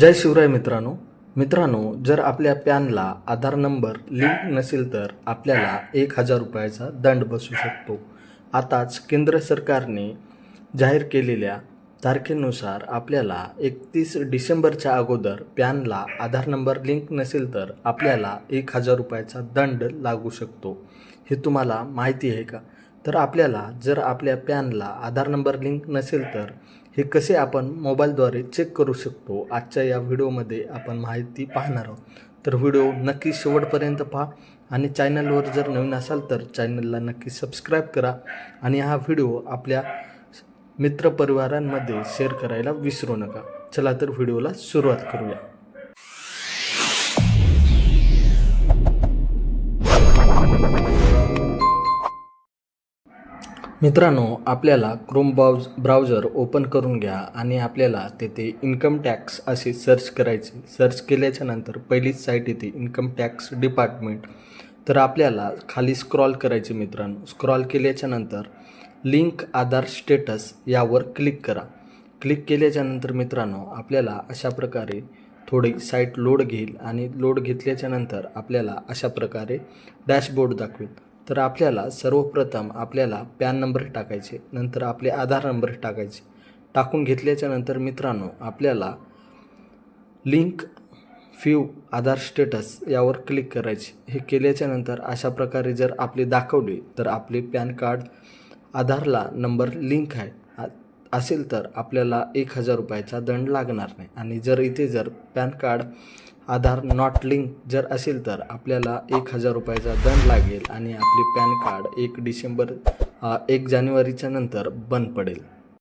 जय शिवराय मित्रांनो. मित्रांनो जर आपल्या पॅनला आधार नंबर लिंक नसेल तर आपल्याला एक हजार रुपयाचा दंड बसू शकतो. आताच केंद्र सरकारने जाहीर केलेल्या तारखेनुसार आपल्याला एकतीस डिसेंबरच्या अगोदर पॅनला आधार नंबर लिंक नसेल तर आपल्याला एक हजार रुपयाचा दंड लागू शकतो. हे तुम्हाला माहिती आहे का? तर आपल्याला जर आपल्या पॅनला आधार नंबर लिंक नसेल तर हे कसे आपण मोबाईलद्वारे चेक करू शकतो? आजच्या या व्हिडिओमध्ये आपण माहिती पाहणार आहोत. तर व्हिडिओ नक्की शेवटपर्यंत पहा आणि चॅनलवर जर नवीन असाल तर चॅनलला नक्की सबस्क्राईब करा आणि हा व्हिडिओ आपल्या मित्रपरिवारांमध्ये शेअर करायला विसरू नका. चला तर व्हिडिओला सुरुवात करूया. मित्रांनो आपल्याला क्रोम ब्राउज ब्राउझर ओपन करून घ्या आणि आपल्याला तेथे इन्कम टॅक्स असे सर्च करायचे. सर्च केल्याच्यानंतर पहिलीच साईट येते इन्कम टॅक्स डिपार्टमेंट तर आपल्याला खाली स्क्रॉल करायचे मित्रांनो. स्क्रॉल केल्याच्यानंतर लिंक आधार स्टेटस यावर क्लिक करा. क्लिक केल्याच्यानंतर मित्रांनो आपल्याला अशा प्रकारे थोडी साईट लोड घेईल आणि लोड घेतल्याच्या नंतर आपल्याला अशा प्रकारे डॅशबोर्ड दाखवेल. तर आपल्याला सर्वप्रथम आपल्याला पॅन नंबर टाकायचे नंतर आपले आधार नंबर टाकायचे. टाकून घेतल्याच्या नंतर मित्रांनो आपल्याला लिंक फ्यू आधार स्टेटस यावर क्लिक करायचे. हे केल्याच्यानंतर अशा प्रकारे जर आपले दाखवले तर आपले पॅन कार्ड आधारला नंबर लिंक आहे. असेल तर आपल्याला एक हजार रुपयाचा दंड लागणार नाही. आणि जर इथे जर pan card Aadhaar not link जर असेल तर आपल्याला एक हजार रुपयाचा दंड लागेल आणि आपले पॅन कार्ड एक डिसेंबर एक जानेवारीच्या नंतर बंद पडेल.